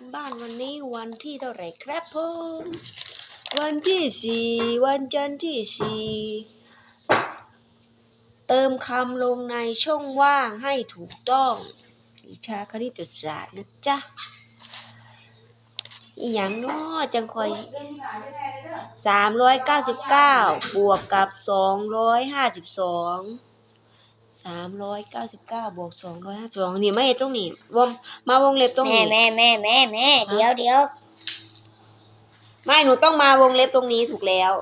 การบ้านวันนี้วันที่เท่าไหร่ครับผมวันที่สี่วันจันทร์ที่สี่เติมคำลงในช่องว่างให้ถูกต้องวิชาคณิตศาสตร์นะจ๊ะอีหยังน้อจังคอยสามร้อยเก้าสิบเก้าบวกกับสองร้อยห้า สิบสองสามร้อยเก้าสิบเก้าบวกสองร้อยห้าสิบสองนี่ไม่ตรงนี้วงมาวงเล็บตรงแม่นี้ แม่แม่แม่แม่เดี๋ยวเดี๋ยวไม่หนูต้องมาวงเล็บตรงนี้ถูกแล้ว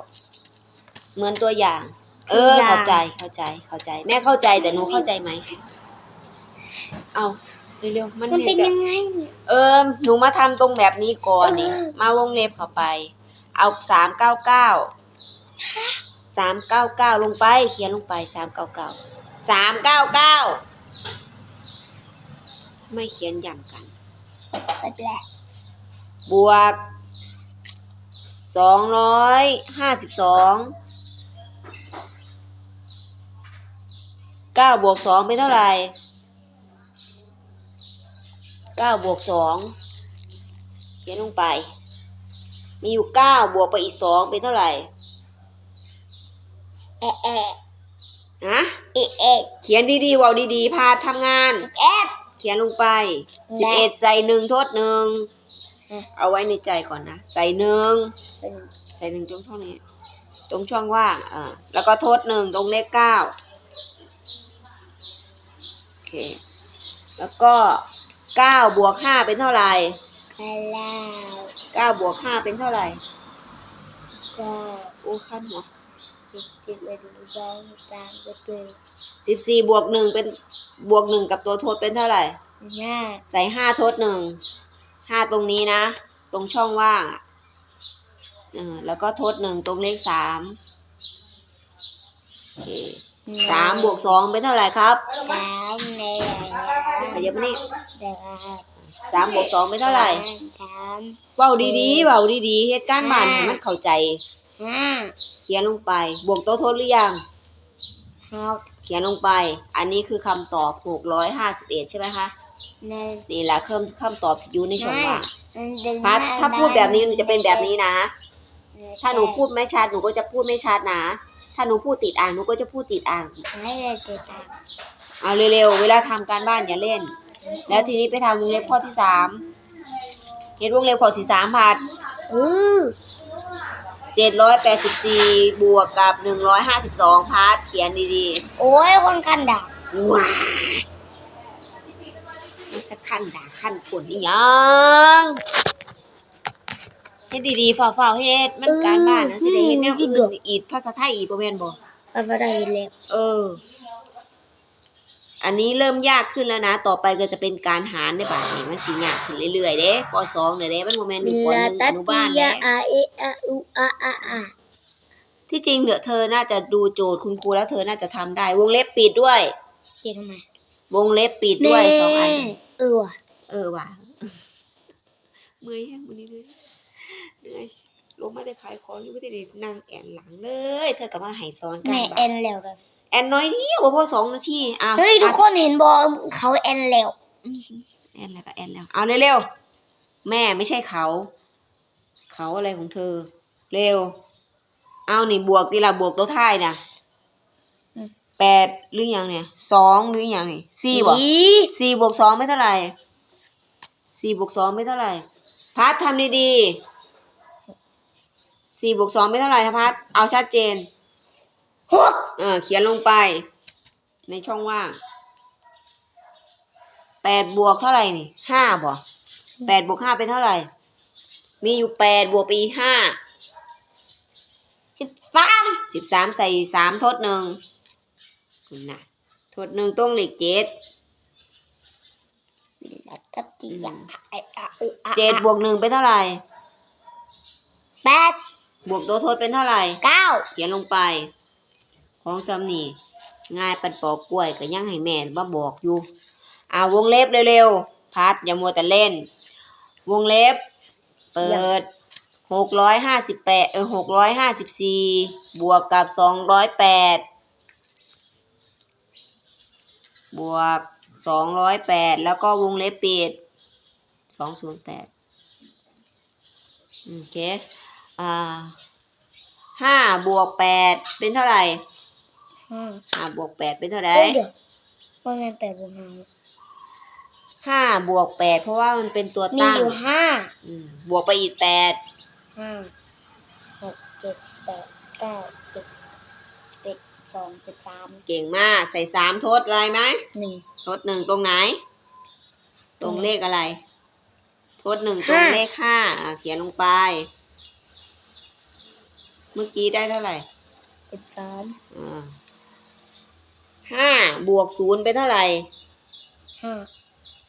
เหมือนตัวอย่าง เออ เข้าใจเข้าใจเข้าใจ แม่เข้าใจแต่หนูเข้าใจไหมเอาเร็วๆมันมันเป็นเนี่ยยังไง เออหนูมาทำตรงแบบนี้ก่อนนี่เออ มาวงเล็บเข้าไป เอาสามเก้าเก้าสามเก้าเก้าลงไป เขียนลงไปสามเก้าเก้า สามเก้าเก้าไม่เขียนย่ำกันไปแหละบวกสองร้อยห้าสิบสองเก้าบวกสองเป็นเท่าไหร่เก้าบวกสองเขียนลงไป มีอยู่เก้าบวกไปอีกสองเป็นเท่าไหร่แอะ แอะฮะเอะเอะเขียนดีๆเว่าดีๆ พาทำงานแอะเขียนลงไปสิบและเอ็ดใส่หนึ่งโทษหนึ่งฮะเอาไว้ในใจก่อนนะ ใส่หนึ่งสนุกใส่หนึ่งตรงช่องนี้ ตรงช่องว่างอ่าแล้วก็ทดหนึ่งตรงเลขเก้าโอเค แล้วก็เก้าบวกห้าเป็นเท่าไหร่คาราเก้าบวกห้าเป็นเท่าไหร่ก็โอ้ขั้นหัว สิบสิบเอ็ดสิบสองสิบสามสิบสี่สิบสี่บวกหนึ่งเป็นบวกหนึ่งกับตัวทดเป็นเท่าไหร่สิบห้าใส่ห้าทดหนึ่งห้าตรงนี้นะ ตรงช่องว่างอะเออแล้วก็ทดหนึ่งตรงเลขสามโอเคสามบวกสองเป็นเท่าไหร่ครับสามในขยับมานี่เดี๋ยวสามบวกสองเป็นเท่าไหร่สามเบาดีๆเบาดีๆเหตุการณ์บ้านให้มันเข้าใจ ห้าเขียนลงไป บวกตัวทดหรือยังหกเขียนลงไป อันนี้คือคำตอบหกร้อยห้าสิบเอ็ดใช่ไหมคะหนึ่งนี่แหละคำคำตอบอยู่ในช่องว่างมันดึงพัดถ้าพูดแบบนี้หนูจะเป็นแบบนี้นะหงถ้าหนูพูดไม่ชัดหนูก็จะพูดไม่ชัดนะ ถ้าหนูพูดติดอ่างหนูก็จะพูดติดอ่างให้เลยติดตามเอาเร็วๆ เวลาทำการบ้านอย่าเล่น แล้วทีนี้ไปทำวงเล็บข้อที่สามเห็นวงเล็บข้อที่สามพัดอือ เจ็ดร้อยแปดสิบสี่บวกกับหนึ่งร้อยห้าสิบสองพัดเขียนดีโอ้ยคนคันดาบๆว้ายนี่สักขั้นด่าขั้นผลนี่ยังเฮ็ดดีๆฝ่าๆเฮ็ดมันการบ้านนะสิได้เฮ็ดแนวอื่นอีกภาษาไทยอีกบ่แม่นบ่ ภาษาไทยเล็บเออ อันนี้เริ่มยากขึ้นแล้วนะ ต่อไปก็จะเป็นการหารได้ป่ะนี่มันสิยากขึ้นเรื่อยๆเด้ปสองเนี่ยเด้มันโมเมนต์หนึ่งปหลานึ่งตัอตนุติบาลยาเด้อาเอะอะอุอะอะอะที่จริงเดี๋ยวเธอน่าจะดูโจทย์คุณครูแล้วเธอน่าจะทำได้ วงเล็บปิดด้วยเจ๊ทำไมวงเล็บปิดด้วยสองอัน เออว่ะเออว่ะเมื่อยแห้งวันนี้เลยเหนื่อยลงมาแต่ขายของอยู่ก็จะได้นั่งแอนหลังเลย เธอกลับมาให้ซ้อนกัแม่นแอนแล้วเลยแอนน้อยเดียวบ่พอสองนาทีอ้าวเฮ้ยทุกคนเห็นบอเขาแอนแล้วอืมแอนแล้วก็แอนแล้ว เอาเร็วๆแม่ไม่ใช่เขา เขาอะไรของเธอ เร็ว เอานี่บวกทีละบวกตัวท้ายน่ะอืมแปดหรือยังเนี่ยสองหรือยังนี่สี่บ่อีสี่บวกสองไม่เท่าไหร่สี่บวกสองไม่เท่าไหร่พัดทำดีๆสี่บวกสองไม่เท่าไหร่นะพัดเอาชัดเจน หกเออเขียนลงไป ในช่องว่างแปดบวกเท่าไหร่นี่ห้าบ่แปดบวกห้าเป็นเท่าไหร่ มีอยู่แปดบวกไปอีกห้าสิบสามสิบสามใส่สามทดหนึ่งคุณนะทดหนึ่งต้องเลขเจ็ดลาตัตติยาอาเอะอะอุอะอะเจ็ดบวกหนึ่งเป็นเท่าไหร่แปดบวกตัวทดเป็นเท่าไหร่เก้าเขียนลงไป ของจำนี่ง่ายปันปอกกล้วยก็ยังให้แม่มาบอกอยู่อาวงเล็บเร็วๆพัดอย่ามัวแต่เล่น วงเล็บ เปิดหกร้อยห้าสิบแปดเออหกร้อยห้าสิบสี่บวกกับสองร้อยแปดบวกสองร้อยแปดแล้วก็วงเล็บปิดสองศูนย์แปดโอเค อ่าห้าบวกแปดเป็นเท่าไหร่ ห้าห้าบวกแปดเป็นเท่าไหร่เอ้ยเดี๋ยวว่ามันแปดบวกห้าห้าบวกแปดเพราะว่ามันเป็นตัวมีตั้งอยู่ห้าอืมบวกไปอีกแปดห้าหกเจ็ดแปดเก้าสิบสิบเอ็ดสิบสองสิบสามเก่งมาก ใส่สามทดอะไรไหมหนึ่ง ทดหนึ่งตรงไหน ตรงเลขอะไร ทดหนึ่งตรงห้า เลขห้าอะเขียนลงไป เมื่อกี้ได้เท่าไหร่สิบสามอ่า ห้าบวกศูนย์เป็นเท่าไหร่ห้า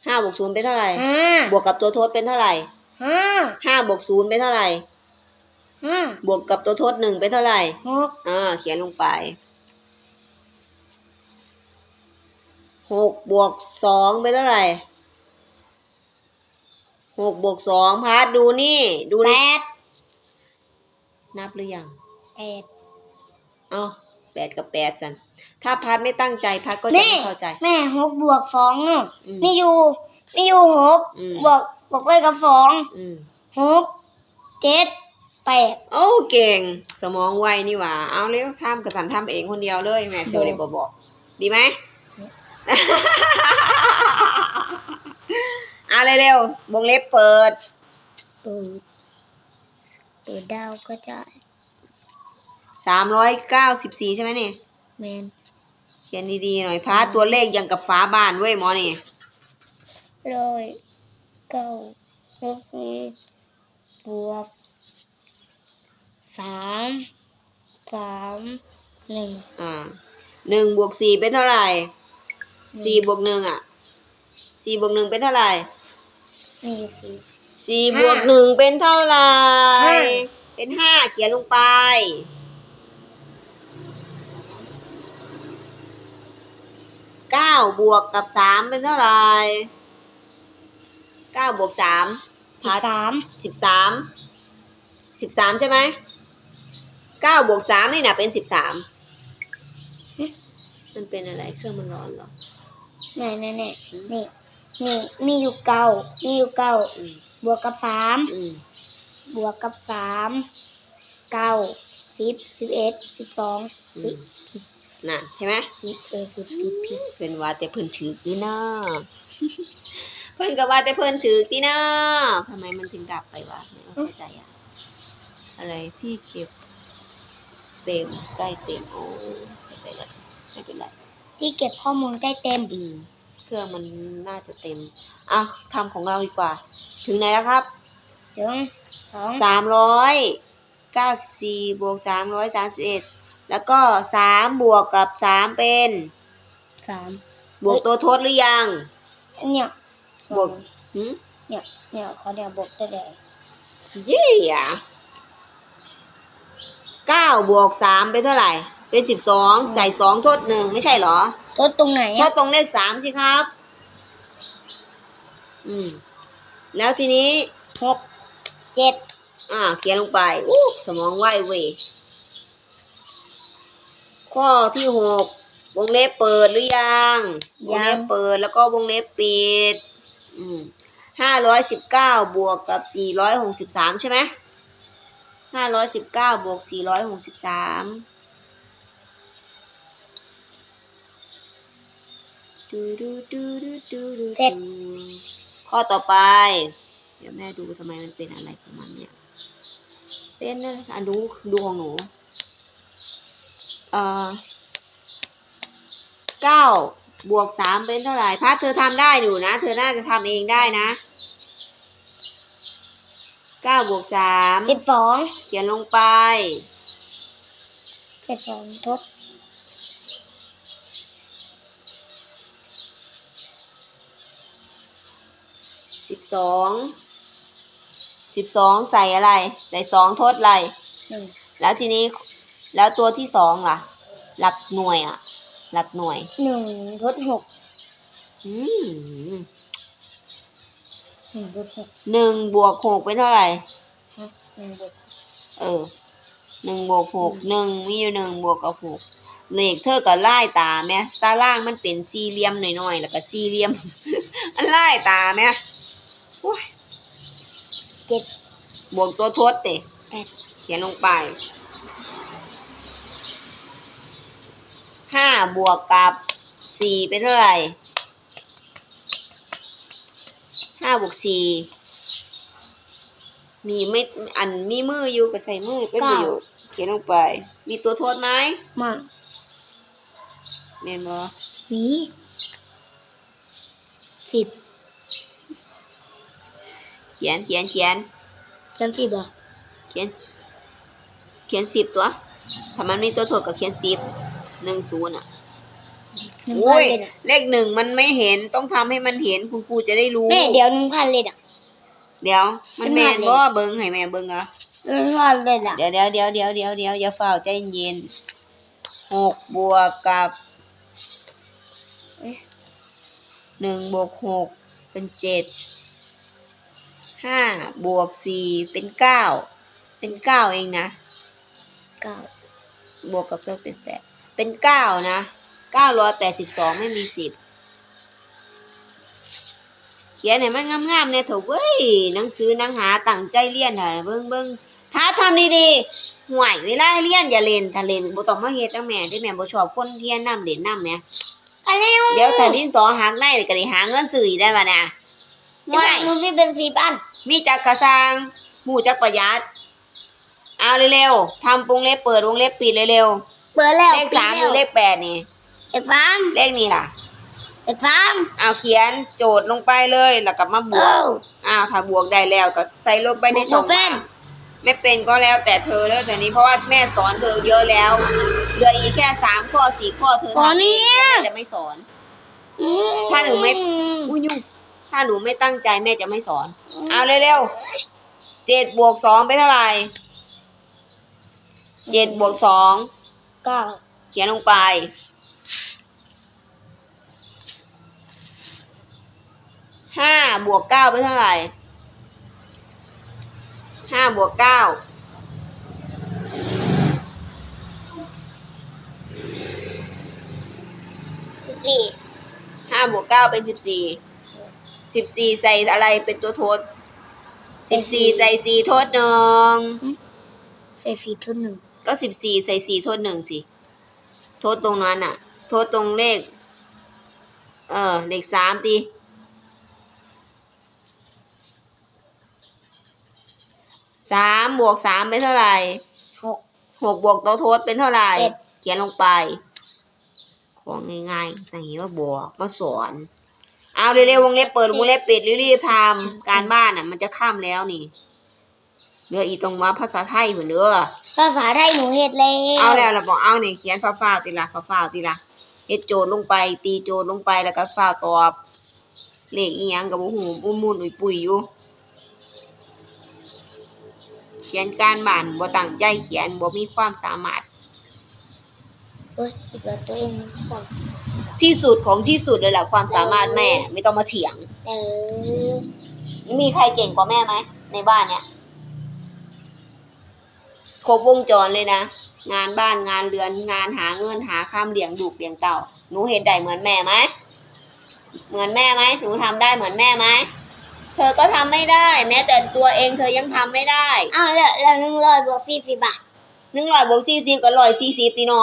ห้าบวกศูนย์เป็นเท่าไหร่ห้าบวกกับตัวทดเป็นเท่าไหร่ห้าห้าบวกศูนย์เป็นเท่าไหร่ห้าบวกกับตัวทดหนึ่งเป็นเท่าไหร่หกอ่าเขียนลงไปหกบวกสองเป็นเท่าไหร่หกบวกสองพาร์ทดูนี่ ดูแปนี่ดนับหรือยังแปดเอา แปดกับแปดสันถ้าพัดไม่ตั้งใจพัดก็จะนี่ไม่เข้าใจ แม่หกบวกสองเนอะอืมมีอยู่มีอยู่หกอืมบวกบวกไปกับสองอืมหกเจ็ดแปดโอ้เก่ง สมองไวนี่หว่า เอาเร็วทำกับสันทำเองคนเดียวเลยแม่เซลเลยบอกบอก ดีไหมเอาเร็วๆวงเล็บเปิด เปิด เปิดดาวก็จะ สามร้อยเก้าสิบสี่ใช่ไหมนี่แมนเขียนดีๆหน่อยพาตัวเลขยังกับฟ้าบ้านเว้ยหมอนี่ร้อยเก้าหกบวกสามสามหนึ่งอ่าหนึ่งบวกสี่เป็นเท่าไหร่สี่บวกหนึ่งอะสี่บวกหนึ่งเป็นเท่าไหร่สี่สี่สี่ห้าบวกหนึ่งเป็นเท่าไหร่ห้าเป็นห้าเขียนลงไปเก้า บวกกับสามเป็นเท่าไหร่เก้าบวกสามสิบสามสิบสามสิบสามใช่ไหมเก้าบวกสามนี่นะเป็นสิบสามมันเป็นอะไรเครื่องมันร้อนเหรอแน่แน่แน่อืมนี่นี่มีอยู่เก้ามีอยู่เก้าอืมบวกกับสามอืมบวกกับสามเก้าสิบสิบเอ็ดสิบสองอืสิมบ น่ะใช่ไหมเอ็ดสิบผิดผิดเป็นว่าแต่เพิ่นถือกี่นาเพิ่นก็ว่าแต่เพิ่นถือกี่นาทำไมมันถึงดับไปวะไม่เข้าใจอะอะไรที่เก็บเต็มใกล้เต็มโอ้ไม่เป็นไรไม่เป็นไรที่เก็บข้อมูลใกล้เต็มอืมเครื่องมันน่าจะเต็มอะทำของเราดีกว่า ถึงไหนแล้วครับถึงสองสามร้อยเก้าสิบสี่บวกสามร้อยสามสิบเอ็ด แล้วก็สามบวกกับสามเป็นสามบวกตัวทดหรือยัง เนี่ยบวกหืมเนี่ย เนี่ยเขาเนี่ยบวกตัวแดงเยี่ยเก้าบวกสามเป็นเท่าไหร่ เป็นสิบสองใส่สองทดหนึ่งไม่ใช่เหรอลดตรงไหนทอะดตรงเลขสามสิครับ อืม แล้วทีนี้หกเจ็ดอ่าเขียนลงไปอู้สมองไวเว้ย ข้อที่หกวงเล็บเปิดหรือยังวงเล็บเปิดแล้วก็วงเล็บปิดอืมห้าร้อยสิบเก้าบวกกับสี่ร้อยหกสิบสามใช่ไหมห้าร้อยสิบเก้าบวกสี่ร้อยหกสิบสามดูดูดูดูดูดูดูข้อต่อไป เดี๋ยวแม่ดูทำไมมันเป็นอะไรของมันเนี่ย เป็นอะไรอะดูดูของหนู เอ่อเก้าบวกสามเป็นเท่าไหร่พัดเธอทำได้อยู่นะ เธอน่าจะทำเองได้นะเก้าบวกสามสิบสองเขียนลงไปสิบสองทดสิบสองสิบสองใส่อะไร ใส่สองทดอะไรหนึ่งแล้วทีนี้ แล้วตัวที่สองล่ะ หลักหน่วยอะ หลักหน่วย หนึ่งทดหกอืมหนึ่งทดหกหนึ่งบวกหกเป็นเท่าไหร่ ฮะหนึ่งบวกเออหนึ่งบวกหกหนึ่งมีอยู่หนึ่งบวกกับหกเลขเธอก็ไล่ตาไหมตาล่างมันเป็นสี่เหลี่ยมหน่อยๆแล้วก็สี่เหลี่ยมมันไล่ตาไหมโอ้ยเจ็ดบวกตัวทดเตแปด เขียนลงไป ห้าบวกกับสี่เป็นเท่าไหร่ห้าบวกสี่มีไม่อันมีมืออยู่ก็ใส่มือเป็นประโยชน์เขียนลงไป มีตัวทดไหมมาเมนบอหวีสิบเขียนเขียนเขียนจำสิบเหรอเขียน เขียนสิบตัว ถ้ามันมีตัวทดก็เขียนสิบ หนึ่งศูนย์อะหนึ่งโอ้พันยเลยอะเลขหนึ่งมันไม่เห็นต้องทำให้มันเห็นคุณครูจะได้รู้ แม่เดี๋ยวหนึ่งพันเลยอะเดี๋ยว มันเป็นแมหานเลย บ่เบิ้งให้แม่เบิ้งเหรอหนึ่งพันเลยอะเดี๋ยวเดี๋ยวเดี๋ยวเดี๋ยวเดี๋ยวเดี๋ยวอย่าเฝ้าใจเย็นหกบวกกับเอ๊ะหนึ่งบวกหกเป็นเจ็ดห้าบวกสี่เป็นเก้าเป็นเก้าเองนะ เก้าบวกกับตัวเป็นแปด เป็นเก้านะเก้าร้อยแปดสิบสองไม่มีสิบเขียนให้มันงามๆเนี่ยเถอะเว้ยหนังสือหนังหาตั้งใจเรียนเถอะเบิ่งเบิ่งถ้าทำดีๆห่วยเวลาเรียนอย่าเล่นถ้าเล่นบ่ต้องมาเฮ็ดจังแม่ที่แม่บ่ชอบคนเรียนนำเล่นนำแหม่อะไรเดี๋ยวถ้าดินสอหักในนี่ก็ได้หาเงินซื้ออีกได้บ่น่ะห่วยหนูมีเป็นสี่พันมีจักกระซังหมู่จักประหยัดเอาเร็วๆทำวงเล็บเปิดวงเล็บปิดเร็ว เปิดแล้วๆเลขสามหรือเลขแปดนี่เอกฟามเลขนี้ล่ะเอกฟามเอาเขียนโจทย์ลงไปเลยแล้วก็มาบวเอ้ากอ้าวถ้าบวกได้แล้วก็ใส่ลงไปในช่องบวกเป็นว่างไม่เป็นก็แล้วแต่เธอเด้อแต่นี้เพราะว่าแม่สอนเธอเยอะแล้วเหลืออีกแค่สามข้อสี่ข้อเธอทำเองแล้วแม่จะไม่สอนถ้าหนูไม่อุ้ยยุ่งถ้าหนูไม่ตั้งใจแม่จะไม่สอน เอาเร็วๆเจ็ดบวกสองเป็นเท่าไหร่เจ็ดบวกสอง เก้าเขียนลงไป ห้าบวกเก้าเป็นเท่าไหร่ ห้าบวกเก้าสี่ห้าบวกเก้าเป็นสิบสี่ สิบสี่ใส่อะไรเป็นตัวทด สิบสี่ใส่สี่ทดหนึ่ง ใส่สี่ทุนหนึ่ง ก็สิบสี่ใส่สี่ทดหนึ่งสิทดตรงนั้นอะทดตรงเลข เออเลขสามตีสามบวกสามเป็นเท่าไหร่หกหกบวกตัวทดเป็นเท่าไหร่เจ็ดเขียนลงไป ของง่ายๆแต่อย่างนี้ว่าบวกมาสอน เอาเร็วๆวงเล็บเปิดวงเล็บปิดรีบๆทำการบ้านอะ มันจะข้ามแล้วนี่ เหลืออีตรงว่าภาษาไทยเหมือนเด้อภาษาไทยหนูเฮ็ดแล้วเอาแล้วเราบอกเอาเนี่ยเขียนฟ้าวๆตีละฟ้าวๆตีละเฮ็ดโจทย์ลงไป ตีโจทย์ลงไปแล้วก็ฟ้าวตอบเลขอีหยังกับบ่ฮู้มุนมุนอุยปุยอยู่เขียนการบ้านบ่ตั้งใจเขียนบ่มีความสามารถเอ้ยคิดว่าตัวเองฟังที่สุดของที่สุดเลยแหละความสามารถแม่ ไม่ต้องมาเถียง เออมีใครเก่งกว่าแม่ไหมในบ้านเนี่ย ครบวงจรเลยนะ งานบ้านงานเรือนงานหาเงินหาข้ามเลี้ยงลูกเลี้ยงเต่าหนูเห็นได้เหมือนแม่ไหมเหมือนแม่ไหมหนูทำได้เหมือนแม่ไหมเธอก็ทำไม่ได้ แม้แต่ตัวเองเธอยังทำไม่ได้อ้าวแล้วแล้วหนึ่งร้อยบวกสี่สิบบาทหนึ่งร้อยบวกสี่สิบก็ร้อยสี่สิบตีโน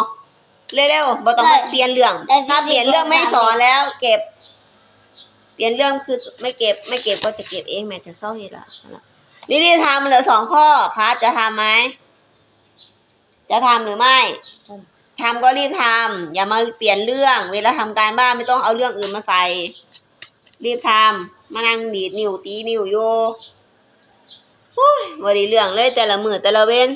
เร็วๆบ่ต้องมาได้เปลี่ยนเรื่องได้ถ้า40เปลี่ยนเรื่องไม่บวกสอนแล้ว เก็บ เปลี่ยนเรื่องคือไม่เก็บ ไม่เก็บก็จะเก็บเองแม่จะเศร้าเหตุละลิลี่ทำเหลือสองข้อพาร์ทจะทำไหม จะทำหรือไม่ทำก็รีบทำอย่ามาเปลี่ยนเรื่อง เวลาทำการบ้านไม่ต้องเอาเรื่องอื่นมาใส่ รีบทำมานั่งดีดนิ้วตีนิ้วโยโอ้ยบริเรื่องเลยแต่ละมือแต่ละเว้น